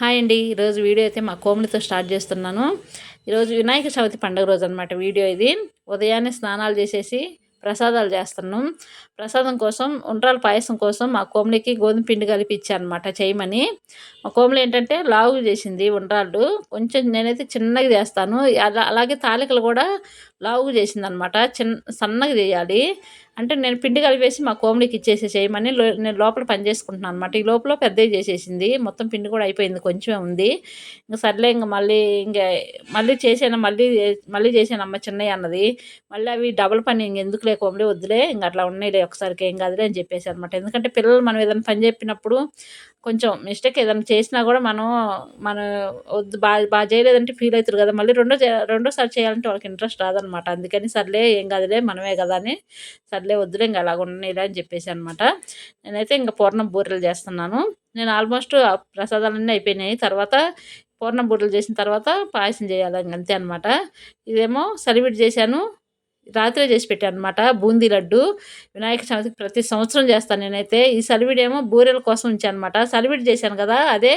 Hi అండి. ఈరోజు video అయితే మా కోమలితో స్టార్ట్ చేస్తున్నాను. ఈరోజు వినాయక చవితి పండుగ రోజు అనమాట వీడియో ఇది. ఉదయాన్నే స్నానాలు చేసేసి ప్రసాదాలు చేస్తున్నాం ప్రసాదం కోసం ఉండ్రాల పాయసం కోసం మా కోమలికి గోధుమ పిండి కలిపి చేయమని. మా కోమలి ఏంటంటే లావు చేసింది ఉండ్రాళ్ళు. కొంచెం నేనైతే చిన్నగా చేస్తాను. అలా అలాగే తాలికలు కూడా లావుగా చేసింది అనమాట చిన్న సన్నగా చేయాలి. అంటే నేను పిండి కలిపేసి మా కోమలికి ఇచ్చేసి చేయమని నేను లోపల పని చేసుకుంటున్నాను అనమాట ఈ లోపల పెద్దవి చేసేసింది. మొత్తం పిండి కూడా అయిపోయింది కొంచెమే ఉంది. ఇంకా సర్లే ఇంకా మళ్ళీ ఇంకా మళ్ళీ చేసాను మళ్ళీ మళ్ళీ చేసాను అమ్మ చిన్నయ్య అన్నది. మళ్ళీ అవి డబుల్ పని ఇంక ఎందుకులే కోమలి వద్దులే ఇంకా అట్లా ఉన్నాయి ఒకసారికి ఏం కాదులే అని చెప్పేసి అనమాట ఎందుకంటే పిల్లలు మనం ఏదైనా పని చెప్పినప్పుడు కొంచెం మిస్టేక్ ఏదైనా చేసినా కూడా మనం మన వద్దు బాగా బాగా చేయలేదంటే ఫీల్ అవుతారు కదా. మళ్ళీ రెండో రెండోసారి చేయాలంటే వాళ్ళకి ఇంట్రెస్ట్ రాదనమాట అందుకని సర్లే ఏం కాదులే మనమే కదా అని సర్లే వద్దులే ఇంకా అలాగ ఉండనిరా అని చెప్పేసి అనమాట నేనైతే ఇంకా పూర్ణం బూరెలు చేస్తున్నాను. నేను ఆల్మోస్ట్ ప్రసాదాలన్నీ అయిపోయినాయి. తర్వాత పూర్ణం బూరెలు చేసిన తర్వాత పాయసం చేయాలి అంతే అనమాట ఇదేమో సలివిడి చేశాను. రాత్రే చేసి పెట్టాను అనమాట బూందీ లడ్డు. వినాయక చవితికి ప్రతి సంవత్సరం చేస్తాను నేనైతే. ఈ సలివిడి ఏమో బూరెల కోసం ఉంచాను అనమాట సలివిడి చేశాను కదా అదే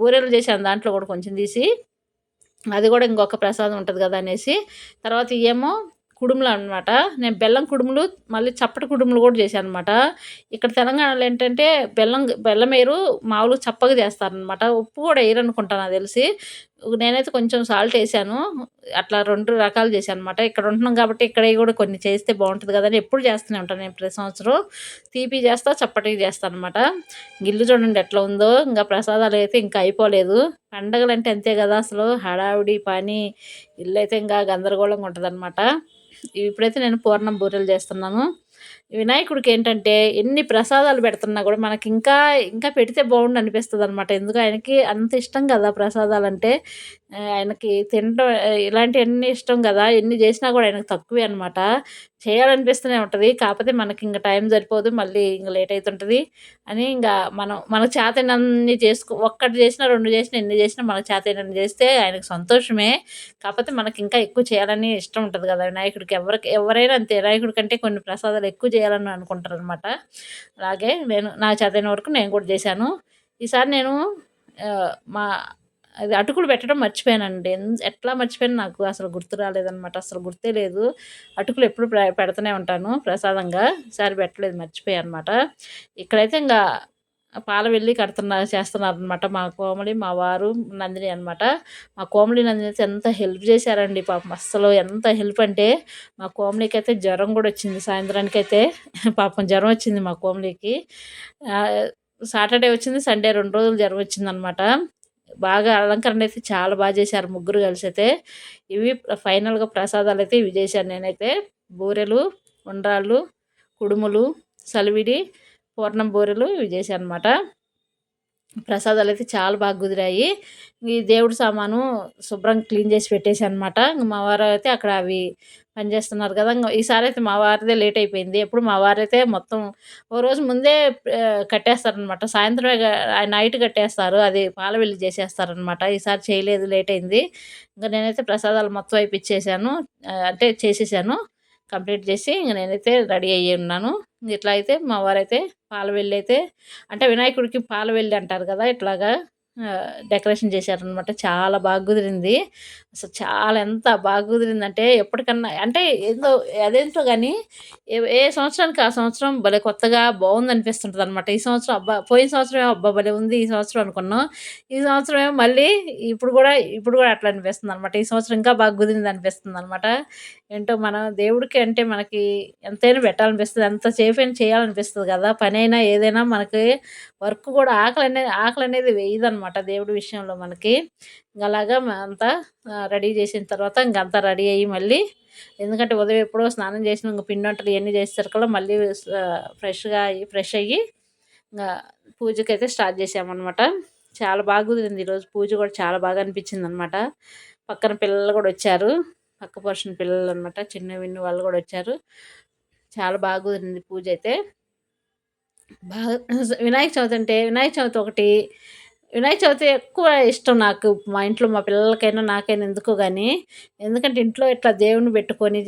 బూరెలు చేశాను దాంట్లో కూడా కొంచెం తీసి. అది కూడా ఇంకొక ప్రసాదం ఉంటుంది కదా అనేసి. తర్వాత ఏమో కుడుములు అనమాట నేను బెల్లం కుడుములు మళ్ళీ చప్పటి కుడుములు కూడా చేశాను అనమాట ఇక్కడ తెలంగాణలో ఏంటంటే బెల్లం బెల్లం వేరు మామూలుగా చప్పగా చేస్తారనమాట ఉప్పు కూడా వేయరనుకుంటాను నాకు తెలిసి. నేనైతే కొంచెం సాల్ట్ వేసాను. అట్లా రెండు రకాలు చేశాను అనమాట ఇక్కడ ఉంటున్నాం కాబట్టి ఇక్కడ కూడా కొన్ని చేస్తే బాగుంటుంది కదా అని ఎప్పుడు చేస్తూనే ఉంటాను నేను ప్రతి సంవత్సరం. తీపి చేస్తా చప్పటికి చేస్తాను అనమాట గిల్లు చూడండి ఎట్లా ఉందో. ఇంకా ప్రసాదాలు అయితే ఇంకా అయిపోలేదు. పండగలు అంటే అంతే కదా అసలు. హడావిడి పని ఇల్లు అయితే ఇంకా గందరగోళంగా ఉంటుంది అనమాట ఇప్పుడైతే నేను పూర్ణం బూరెలు చేస్తున్నాను. వినాయకుడికి ఏంటంటే ఎన్ని ప్రసాదాలు పెడుతున్నా కూడా మనకి ఇంకా ఇంకా పెడితే బాగుండు అనిపిస్తుంది అనమాట ఎందుకు ఆయనకి అంత ఇష్టం కదా ప్రసాదాలు అంటే ఆయనకి తినడం ఇలాంటివన్నీ ఇష్టం కదా. ఎన్ని చేసినా కూడా ఆయనకు తక్కువే అనమాట. చేయాలనిపిస్తూనే ఉంటుంది. కాకపోతే మనకి ఇంకా టైం సరిపోదు. మళ్ళీ ఇంకా లేట్ అవుతుంటుంది అని ఇంకా మనం మనకు చేతనన్ని చేసుకో ఒక్కటి చేసినా రెండు చేసినా ఎన్ని చేసినా మనకు చేతనన్ని చేస్తే ఆయనకు సంతోషమే. కాకపోతే మనకి ఇంకా ఎక్కువ చేయాలని ఇష్టం ఉంటుంది కదా వినాయకుడికి. ఎవరికి ఎవరైనా అంతే. వినాయకుడి కంటే కొన్ని ప్రసాదాలు ఎక్కువ చేయాలని అనుకుంటారు అనమాట అలాగే నేను నా చదివిన వరకు నేను కూడా చేశాను. ఈసారి నేను మా అది అటుకులు పెట్టడం మర్చిపోయానండి. ఎట్లా మర్చిపోయాను నాకు అసలు గుర్తు రాలేదనమాట అసలు గుర్తే లేదు. అటుకులు ఎప్పుడు పెడుతూనే ఉంటాను ప్రసాదంగా. ఈసారి పెట్టలేదు మర్చిపోయాను అనమాట ఇక్కడైతే ఇంకా పాల వెళ్ళి కడుతున్నారు చేస్తున్నారు అనమాట మా కోమలి మా వారు నందిని అనమాట మా కోమలి నందిని అయితే ఎంత హెల్ప్ చేశారండి పాపం. అస్సలు ఎంత హెల్ప్ అంటే మా కోమలికి అయితే జ్వరం కూడా వచ్చింది సాయంత్రానికి అయితే పాపం జ్వరం వచ్చింది మా కోమలికి. సాటర్డే వచ్చింది సండే రెండు రోజులు జ్వరం వచ్చింది అనమాట బాగా అలంకరణ అయితే చాలా బాగా చేశారు ముగ్గురు కలిసి అయితే. ఇవి ఫైనల్గా ప్రసాదాలు అయితే ఇవి చేశాను నేనైతే. బూరెలు ఉండ్రాళ్ళు కుడుములు సలివిడి పూర్ణం బూరెలు ఇవి చేశాను అనమాట ప్రసాదాలు అయితే చాలా బాగా కుదిరాయి. ఈ దేవుడి సామాను శుభ్రం క్లీన్ చేసి పెట్టేసి అనమాట మా వారు అయితే అక్కడ అవి పనిచేస్తున్నారు కదా ఈసారి అయితే మా వారిదే లేట్ అయిపోయింది. ఎప్పుడు మా వారైతే మొత్తం ఓ రోజు ముందే కట్టేస్తారనమాట సాయంత్రమే నైట్ కట్టేస్తారు. అది పాల వెళ్ళి చేసేస్తారనమాట ఈసారి చేయలేదు లేట్ అయింది. ఇంకా నేనైతే ప్రసాదాలు మొత్తం అయిపోయి అంటే చేసేసాను. కంప్లీట్ చేసి ఇంక నేనైతే రెడీ అయ్యి ఉన్నాను. ఇట్లా అయితే మా వారైతే పాల వెళ్ళి అయితే అంటే వినాయకుడికి పాల వెళ్ళి అంటారు కదా ఇట్లాగా డెకరేషన్ చేశారనమాట చాలా బాగా కుదిరింది. అసలు చాలా ఎంత బాగా కుదిరిందంటే ఎప్పటికన్నా అంటే ఏదో అదేంటో కానీ ఏ ఏ సంవత్సరానికి ఆ సంవత్సరం భలే కొత్తగా బాగుంది అనిపిస్తుంటుంది అనమాట ఈ సంవత్సరం అబ్బా పోయిన సంవత్సరం ఏమో అబ్బా భలే ఉంది ఈ సంవత్సరం అనుకున్నాం. ఈ సంవత్సరం ఏమో మళ్ళీ ఇప్పుడు కూడా ఇప్పుడు కూడా అట్లా అనిపిస్తుంది అనమాట ఈ సంవత్సరం ఇంకా బాగా కుదిరింది అనిపిస్తుంది అనమాట ఏంటో మనం దేవుడికి అంటే మనకి ఎంతైనా పెట్టాలనిపిస్తుంది ఎంత సేఫ్ చేయాలనిపిస్తుంది కదా. పని అయినా ఏదైనా మనకి వర్క్ కూడా ఆకలి అనేది ఆకలి అనేది వేయదనమాట దేవుడి విషయంలో మనకి. అలాగా అంతా రెడీ చేసిన తర్వాత ఇంకంతా రెడీ అయ్యి మళ్ళీ ఎందుకంటే ఉదయం ఎప్పుడో స్నానం చేసిన ఇంక పిండి వంటలు ఇవన్నీ చేసేసరికల్లా మళ్ళీ ఫ్రెష్గా అయ్యి ఫ్రెష్ అయ్యి ఇంకా పూజకి అయితే స్టార్ట్ చేసామన్నమాట చాలా బాగా కుదిరింది ఈరోజు పూజ కూడా చాలా బాగా అనిపించింది అనమాట పక్కన పిల్లలు కూడా వచ్చారు. పక్క పర్షన్ పిల్లలు అనమాట చిన్న విన్ను వాళ్ళు కూడా వచ్చారు. చాలా బాగా కుదిరింది పూజ అయితే. బాగా వినాయక చవితి అంటే వినాయక చవితి ఒకటి వినాయక చవితి ఎక్కువ ఇష్టం నాకు. మా ఇంట్లో మా పిల్లలకైనా నాకైనా ఎందుకో కానీ ఎందుకంటే ఇంట్లో ఇట్లా దేవుని పెట్టుకొని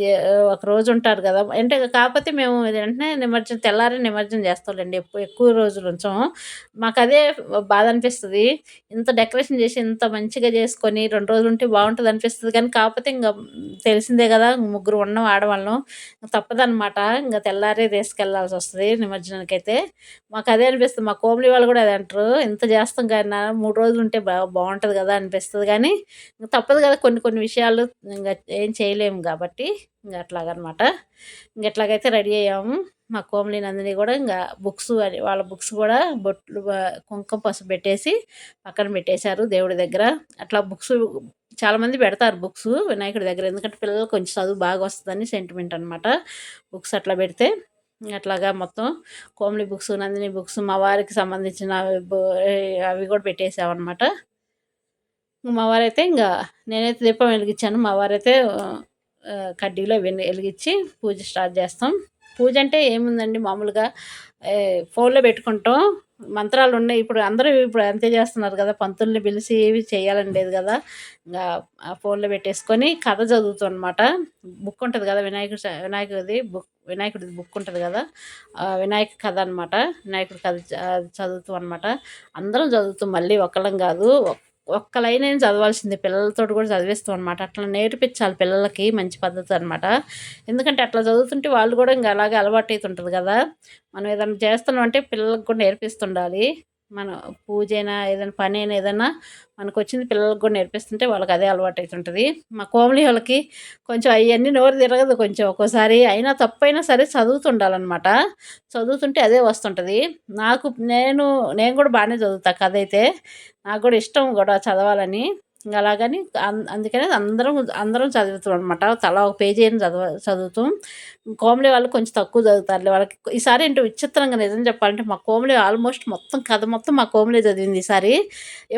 ఒక రోజు ఉంటారు కదా. అంటే కాకపోతే మేము వెంటనే నిమజ్జనం తెల్లారి నిమజ్జనం చేస్తాంలేండి. ఎక్కువ ఎక్కువ రోజులు ఉంచాం. మాకు అదే బాధ అనిపిస్తుంది. ఇంత డెకరేషన్ చేసి ఇంత మంచిగా చేసుకొని రెండు రోజులు ఉంటే బాగుంటుంది అనిపిస్తుంది. కానీ కాకపోతే ఇంకా తెలిసిందే కదా ముగ్గురు ఉన్నాం ఆడవాళ్ళం. తప్పదనమాట. ఇంకా తెల్లారే తీసుకెళ్ళాల్సి వస్తుంది నిమజ్జనానికి అయితే మాకు అదే అనిపిస్తుంది. మా కోమలి వాళ్ళు కూడా అదే అంటారు. ఇంత చేస్తాం కానీ మూడు రోజులు ఉంటే బా బాగుంటుంది కదా అనిపిస్తుంది. కానీ తప్పదు కదా కొన్ని కొన్ని విషయాలు ఇంకా ఏం చేయలేము కాబట్టి ఇంకా అట్లాగనమాట. ఇంక ఎట్లాగైతే రెడీ అయ్యాము మా కోమలి నందిని కూడా ఇంకా బుక్స్ అని వాళ్ళ బుక్స్ కూడా బొట్లు కుంకుమ పసుపు పెట్టేసి పక్కన పెట్టేశారు దేవుడి దగ్గర. అట్లా బుక్స్ చాలామంది పెడతారు బుక్స్ వినాయకుడి దగ్గర. ఎందుకంటే పిల్లలు కొంచెం చదువు బాగా వస్తుందని సెంటిమెంట్ అనమాట బుక్స్ అట్లా పెడితే అట్లాగా మొత్తం కోమలి బుక్స్ నందిని బుక్స్ మా వారికి సంబంధించిన అవి బు- అవి కూడా పెట్టేసామన్నమాట. మా వారైతే ఇంకా నేనైతే దీపం వెలిగించాను. మా వారైతే కడ్డీలో వెలిగించి పూజ స్టార్ట్ చేస్తాం. పూజ అంటే ఏముందండి మామూలుగా? ఫోన్లో పెట్టుకుంటాం. మంత్రాలు ఉన్నాయి. ఇప్పుడు అందరూ ఇప్పుడు అంతే చేస్తున్నారు కదా. పంతుల్ని పిలిచి ఏవి చేయాలని లేదు కదా. ఇంకా ఆ ఫోన్లో పెట్టేసుకొని కథ చదువుతాం అనమాట బుక్ ఉంటుంది కదా వినాయకుడు వినాయకుడిది. బుక్ వినాయకుడిది బుక్ ఉంటుంది కదా? ఆ వినాయక కథ అనమాట వినాయకుడి కథ చదువుతూ చదువుతాం అనమాట అందరం చదువుతాం మళ్ళీ ఒకళ్ళం కాదు ఒక్- ఒక్క లైన్ అయినా చదవాల్సిందే? పిల్లలతో కూడా చదివిస్తాం అనమాట అట్లా నేర్పించాలి పిల్లలకి మంచి పద్ధతి అనమాట ఎందుకంటే అట్లా చదువుతుంటే వాళ్ళు కూడా ఇంకా అలాగే అలవాటు అవుతుంటుంది కదా? మనం ఏదైనా చేస్తున్నాం అంటే పిల్లలకు కూడా నేర్పిస్తుండాలి. మన పూజ అయినా ఏదైనా పని అయినా ఏదైనా మనకు వచ్చింది పిల్లలకు కూడా నేర్పిస్తుంటే వాళ్ళకి అదే అలవాటు అవుతుంటుంది మా కోమలి వాళ్ళకి కొంచెం అవన్నీ నోరు తిరగదు కొంచెం ఒక్కోసారి. అయినా తప్పైనా సరే చదువుతుండాలన్నమాట. చదువుతుంటే అదే వస్తుంటుంది. నాకు నేను నేను కూడా బాగానే చదువుతా కథ అయితే. నాకు కూడా ఇష్టం కూడా చదవాలని. ఇంకా అలాగని అందుకనే అందరం అందరం చదువుతాం అనమాట తలా ఒక పేజీ అయినా చదవ చదువుతాం. కోమలి వాళ్ళు కొంచెం తక్కువ చదువుతారులే. వాళ్ళకి ఈసారి ఏంటో విచిత్రంగా నిజం చెప్పాలంటే మా కోమలి ఆల్మోస్ట్ మొత్తం కథ మొత్తం మా కోమలి చదివింది ఈసారి.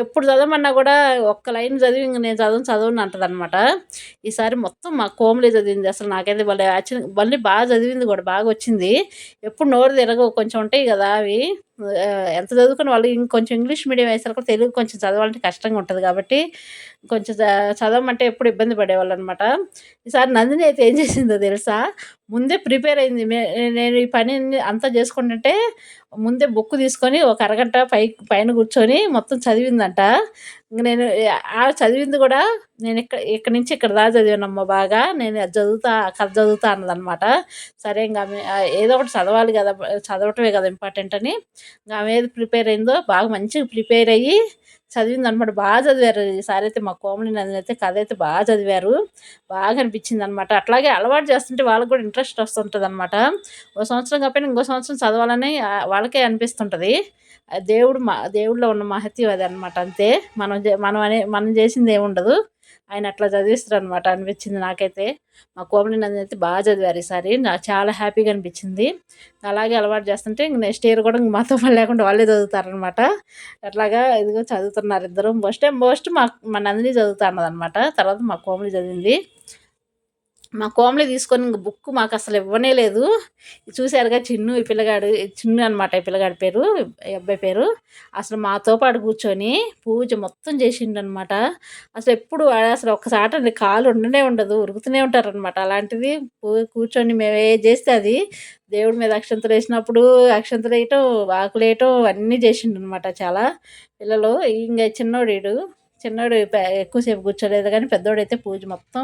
ఎప్పుడు చదవమన్నా కూడా ఒక్క లైన్ చదివి ఇంక నేను చదవను చదవను అంటది అనమాట ఈసారి మొత్తం మా కోమలి చదివింది. అసలు నాకైతే వాళ్ళ యాక్చువల్ మళ్ళీ బాగా చదివింది కూడా బాగా వచ్చింది. ఎప్పుడు నోరు తిరగవు కొంచెం ఉంటాయి కదా అవి. ఎంత చదువుకుని వాళ్ళు ఇంకొంచెం ఇంగ్లీష్ మీడియం వేసరికి తెలుగు కొంచెం చదవాలంటే కష్టంగా ఉంటుంది కాబట్టి కొంచెం చదవమంటే ఎప్పుడు ఇబ్బంది పడేవాళ్ళు అనమాట ఈసారి నందిని అయితే ఏం చేసిందో తెలుసా? ముందే ప్రిపేర్ అయింది. నేను ఈ పని అంతా చేసుకుంటుంటే ముందే బుక్ తీసుకొని ఒక అరగంట పై పైన కూర్చొని మొత్తం చదివిందంట. నేను ఆ చదివింది కూడా నేను ఇక్కడ ఇక్కడ నుంచి ఇక్కడ దా చదివానమ్మ బాగా. నేను అది చదువుతా కథ చదువుతా అన్నదనమాట సరే ఇంకా ఏదో ఒకటి చదవాలి కదా చదవటమే కదా ఇంపార్టెంట్ అని. ఇంకా ఆమె ఏది ప్రిపేర్ అయిందో బాగా మంచిగా ప్రిపేర్ అయ్యి చదివింది అనమాట బాగా చదివారు. ఈసారి అయితే మా కోమలి నదిని అయితే కథ అయితే బాగా చదివారు. బాగా అనిపించింది అనమాట అట్లాగే అలవాటు చేస్తుంటే వాళ్ళకి కూడా ఇంట్రెస్ట్ వస్తుంటుంది అనమాట ఓ సంవత్సరం కాకపోయినా ఇంకో సంవత్సరం చదవాలని వాళ్ళకే అనిపిస్తుంటుంది. దేవుడు మా దేవుడిలో ఉన్న మహత్యం అది అనమాట అంతే. మనం మనం అనే మనం చేసింది ఏముండదు. ఆయన అట్లా చదివిస్తారు అనమాట అనిపించింది నాకైతే. మా కోమలి నందిని అయితే బాగా చదివారు ఈసారి. నాకు చాలా హ్యాపీగా అనిపించింది. అలాగే అలవాటు చేస్తుంటే ఇంక నెక్స్ట్ ఇయర్ కూడా ఇంక మాతో పని లేకుండా వాళ్ళే చదువుతారనమాట అట్లాగా ఇదిగో చదువుతున్నారు ఇద్దరు. ఫస్ట్ టైం ఫస్ట్ మా మా నందిని చదువుతా అన్నదనమాట తర్వాత మా కోమలి చదివింది. మా కోమలి తీసుకొని ఇంక బుక్ మాకు అసలు ఇవ్వనే లేదు. చూశారుగా చిన్ను ఈ పిల్లగాడు చిన్ను అనమాట ఈ పిల్లగాడి పేరు ఈ అబ్బాయి పేరు. అసలు మాతో పాటు కూర్చొని పూజ మొత్తం చేసిండు అనమాట అసలు ఎప్పుడు అసలు ఒక్కసారి కాలు ఉండనే ఉండదు ఉరుకుతూనే ఉంటారనమాట అలాంటిది కూర్చొని మేము చేస్తే అది దేవుడి మీద అక్షంతలు వేసినప్పుడు అక్షంతలు వేయటం ఆకులు వేయటం అన్నీ చేసిండు అనమాట చాలా పిల్లలు. ఇంకా చిన్నోడు చిన్నోడు ఎక్కువసేపు కూర్చోలేదు కానీ పెద్దోడైతే పూజ మొత్తం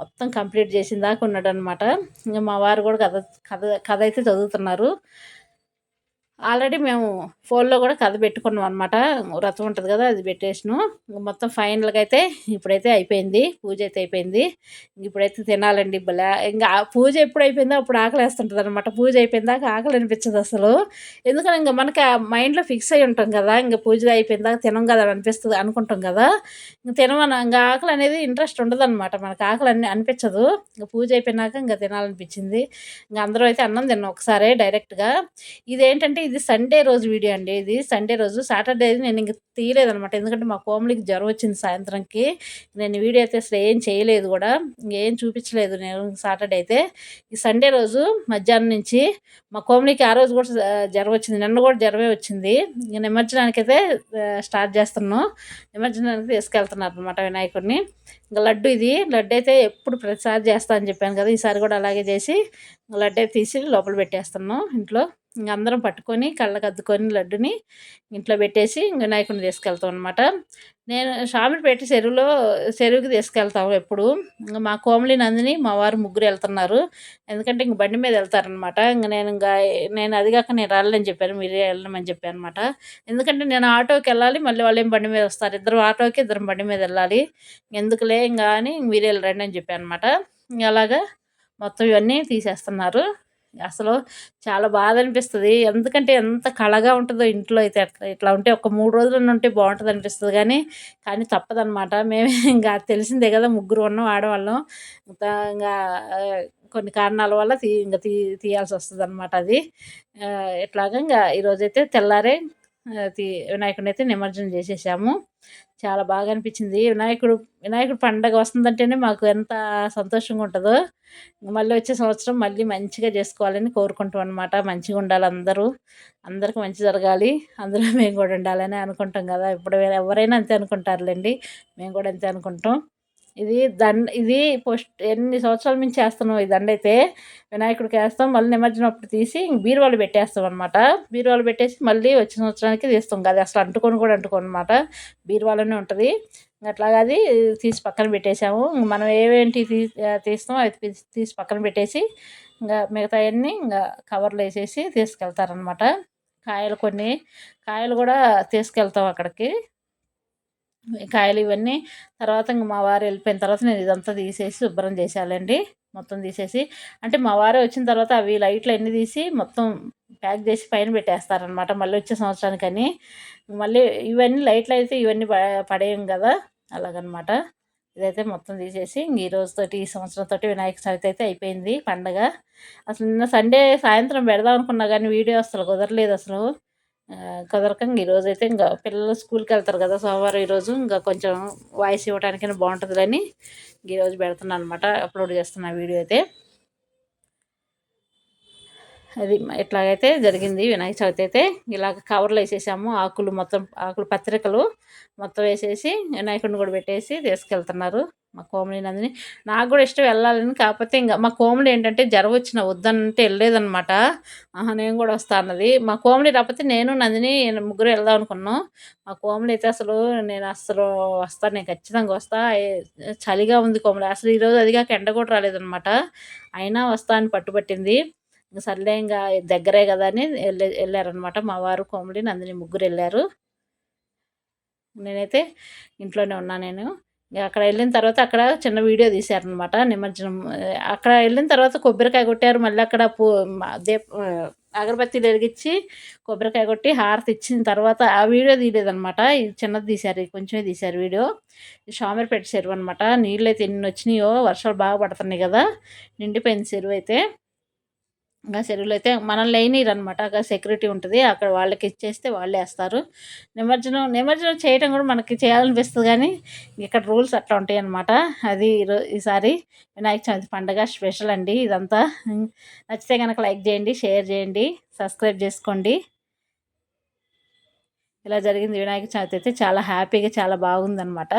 మొత్తం కంప్లీట్ చేసిన దాకా ఉన్నాడు అనమాట ఇంకా మా వారు కూడా కథ కథ కథ అయితే చదువుతున్నారు. ఆల్రెడీ మేము ఫోన్లో కూడా కథ పెట్టుకున్నాం అనమాట వ్రతం ఉంటుంది కదా అది పెట్టేసినాం. మొత్తం ఫైనల్గా అయితే ఇప్పుడైతే అయిపోయింది. పూజ అయితే అయిపోయింది. ఇంక ఇప్పుడైతే తినాలండి భలే. ఇంకా పూజ ఎప్పుడు అయిపోయిందో అప్పుడు ఆకలి వేస్తుంటుంది అనమాట పూజ అయిపోయిందాక ఆకలి అనిపించదు అసలు. ఎందుకంటే ఇంకా మనకి ఆ మైండ్లో ఫిక్స్ అయి ఉంటాం కదా ఇంకా పూజ అయిపోయిందాక తినం కదా అని అనిపిస్తుంది అనుకుంటాం కదా ఇంకా తినమని ఇంకా ఆకలి అనేది ఇంట్రెస్ట్ ఉండదు అనమాట మనకు ఆకలి అని అనిపించదు. ఇంకా పూజ అయిపోయినాక ఇంకా తినాలనిపించింది. ఇంకా అందరూ అయితే అన్నం తిన్నాం ఒకసారి డైరెక్ట్గా. ఇదేంటంటే ఇది సండే రోజు వీడియో అండి. ఇది సండే రోజు. సాటర్డే నేను ఇంక తీయలేదనమాట ఎందుకంటే మా కోమలికి జ్వరం వచ్చింది సాయంత్రంకి. నేను వీడియో అయితే అసలు ఏం చేయలేదు కూడా. ఏం చూపించలేదు నేను సాటర్డే అయితే. ఈ సండే రోజు మధ్యాహ్నం నుంచి మా కోమలికి ఆ రోజు కూడా జ్వరం వచ్చింది. నిన్న కూడా జ్వరమే వచ్చింది. ఇంక నిమజ్జనానికి అయితే స్టార్ట్ చేస్తున్నాను నిమజ్జనానికి తీసుకెళ్తున్నారు అనమాట వినాయకుడిని. ఇంకా లడ్డు ఇది. లడ్డు అయితే ఎప్పుడు ప్రతిసారి చేస్తా అని చెప్పాను కదా ఈసారి కూడా అలాగే చేసి లడ్డు తీసి లోపల పెట్టేస్తున్నాం ఇంట్లో. ఇంక అందరం పట్టుకొని కళ్ళకు అద్దుకొని లడ్డుని ఇంట్లో పెట్టేసి వినాయకుడిని తీసుకెళ్తాం అనమాట నేను పెట్టి చెరువులో చెరువుకి తీసుకెళ్తాము ఎప్పుడు. ఇంకా మా కోమలి నందిని మా వారు ముగ్గురు వెళ్తున్నారు. ఎందుకంటే ఇంక బండి మీద వెళ్తారనమాట ఇంక నేను ఇంకా నేను అది కాక నేను రాలేని చెప్పాను మీరే వెళ్ళమని చెప్పాను అనమాట ఎందుకంటే నేను ఆటోకి వెళ్ళాలి మళ్ళీ వాళ్ళు ఏం బండి మీద వస్తారు. ఇద్దరు ఆటోకి ఇద్దరు బండి మీద వెళ్ళాలి. ఎందుకులే ఇంకా అని మీరే వెళ్ళరండి అని చెప్పాను అనమాట అలాగా మొత్తం ఇవన్నీ తీసేస్తున్నారు. అసలు చాలా బాధ అనిపిస్తుంది ఎందుకంటే ఎంత కళగా ఉంటుందో ఇంట్లో అయితే అట్లా ఇట్లా ఉంటే ఒక మూడు రోజులు ఉంటే బాగుంటుంది అనిపిస్తుంది కానీ కానీ తప్పదనమాట మేమే ఇంకా తెలిసిందే కదా ముగ్గురు ఉన్నాం ఆడవాళ్ళం. ఇంకా కొన్ని కారణాల వల్ల తీ ఇంకా తీ తీయాల్సి వస్తుంది అనమాట అది ఇట్లాగ ఇంకా ఈరోజైతే తెల్లారే తీ వినాయకుడిని అయితే నిమజ్జనం చేసేసాము. చాలా బాగా అనిపించింది వినాయకుడు వినాయకుడు పండగ వస్తుందంటేనే మాకు ఎంత సంతోషంగా ఉంటుందో మళ్ళీ వచ్చే సంవత్సరం మళ్ళీ మంచిగా చేసుకోవాలని కోరుకుంటాం అనమాట మంచిగా ఉండాలి అందరూ. అందరికి మంచి జరగాలి. అందులో మేము కూడా ఉండాలని అనుకుంటాం కదా. ఇప్పుడు ఎవరైనా అంతే అనుకుంటారులేండి. మేము కూడా అంతే అనుకుంటాం. ఇది దండ ఇది పోస్ట్ ఎన్ని సంవత్సరాల నుంచి చేస్తున్నాం ఈ దండ అయితే? వినాయకుడికి వేస్తాం మళ్ళీ నిమజ్జనం అప్పుడు తీసి బీరువాళ్ళు పెట్టేస్తాం అనమాట బీరువాళ్ళు పెట్టేసి మళ్ళీ వచ్చే సంవత్సరానికి తీస్తాం. కదా అసలు అంటుకొని కూడా అంటుకోను అనమాట బీరువాలోనే ఉంటుంది. అట్లాగా అది తీసి పక్కన పెట్టేసాము మనం ఏవేంటి తీ తీస్తామో అది తీసి పక్కన పెట్టేసి ఇంకా మిగతా అన్నీ ఇంకా కవర్లు వేసేసి తీసుకెళ్తారనమాట కాయలు కొన్ని కాయలు కూడా తీసుకెళ్తాం అక్కడికి. కాయలు ఇవన్నీ తర్వాత ఇంక మా వారు వెళ్ళిపోయిన తర్వాత నేను ఇదంతా తీసేసి శుభ్రం చేసేయాలండి. మొత్తం తీసేసి అంటే మా వారే వచ్చిన తర్వాత అవి లైట్లు అన్నీ తీసి మొత్తం ప్యాక్ చేసి పైన పెట్టేస్తారనమాట మళ్ళీ వచ్చే సంవత్సరానికని. మళ్ళీ ఇవన్నీ లైట్లు అయితే ఇవన్నీ పడేయం కదా అలాగనమాట. ఇదైతే మొత్తం తీసేసి ఇంక ఈ రోజుతోటి ఈ సంవత్సరంతోటి వినాయక చవితి అయితే అయిపోయింది పండగ. అసలు నిన్న సండే సాయంత్రం పెడదాం అనుకున్నా కానీ వీడియో అసలు కుదరలేదు అసలు. కదరకం ఈరోజు అయితే ఇంకా పిల్లలు స్కూల్కి వెళ్తారు కదా సోమవారం ఈరోజు ఇంకా కొంచెం వాయిస్ ఇవ్వడానికైనా బాగుంటుందని ఈరోజు పెడుతున్నాను అనమాట అప్లోడ్ చేస్తున్న వీడియో అయితే. అది ఇట్లాగైతే జరిగింది వినాయక చవితి అయితే ఇలాగ కవర్లు వేసేసాము. ఆకులు మొత్తం ఆకులు పత్రికలు మొత్తం వేసేసి వినాయకుడిని కూడా పెట్టేసి తీసుకెళ్తున్నారు మా కోమలి నందిని. నాకు కూడా ఇష్టం వెళ్ళాలని కాకపోతే ఇంకా మా కోమలి ఏంటంటే జ్వరం వచ్చిన వద్దనంటే వెళ్ళలేదనమాట ఆహా నేను కూడా వస్తా అన్నది. మా కోమలి రాకపోతే నేను నందిని ముగ్గురు వెళ్దాం అనుకున్నాం. మా కోమలి అయితే అసలు నేను అసలు వస్తాను నేను ఖచ్చితంగా వస్తా. చలిగా ఉంది కోమలి. అసలు ఈరోజు అదిగాక ఎండ కూడా రాలేదనమాట అయినా వస్తా అని పట్టుబట్టింది. ఇంకా సర్లే ఇంకా దగ్గరే కదా అని వెళ్ళే వెళ్ళారనమాట. మా వారు కోమలి నందిని ముగ్గురు వెళ్ళారు. నేనైతే ఇంట్లోనే ఉన్నా నేను. అక్కడ వెళ్ళిన తర్వాత అక్కడ చిన్న వీడియో తీశారనమాట. నిమజ్జనం అక్కడ వెళ్ళిన తర్వాత కొబ్బరికాయ కొట్టారు. మళ్ళీ అక్కడ పూ దీప అగరబత్తి వెలిగించి కొబ్బరికాయ కొట్టి హారతి ఇచ్చిన తర్వాత ఆ వీడియో తీయలేదనమాట. ఇది చిన్నది తీశారు కొంచెమే తీశారు వీడియో. షామర్పేట చెరువు అనమాట. నీళ్ళు అయితే ఎన్ని వచ్చినాయో వర్షాలు బాగా పడుతున్నాయి కదా. నిండిపోయింది చెరువు అయితే. ఇంకా చెరువులో అయితే మనం లేనిరు అనమాట అక్కడ సెక్యూరిటీ ఉంటుంది. అక్కడ వాళ్ళకి ఇచ్చేస్తే వాళ్ళే వేస్తారు. నిమజ్జనం నిమజ్జనం చేయడం కూడా మనకి చేయాలనిపిస్తుంది కానీ ఇక్కడ రూల్స్ అట్లా ఉంటాయి అనమాట అది ఈసారి వినాయక చవితి పండుగ స్పెషల్ అండి ఇదంతా. నచ్చితే కనుక లైక్ చేయండి షేర్ చేయండి సబ్స్క్రైబ్ చేసుకోండి. ఇలా జరిగింది వినాయక చవితి అయితే చాలా హ్యాపీగా చాలా బాగుందనమాట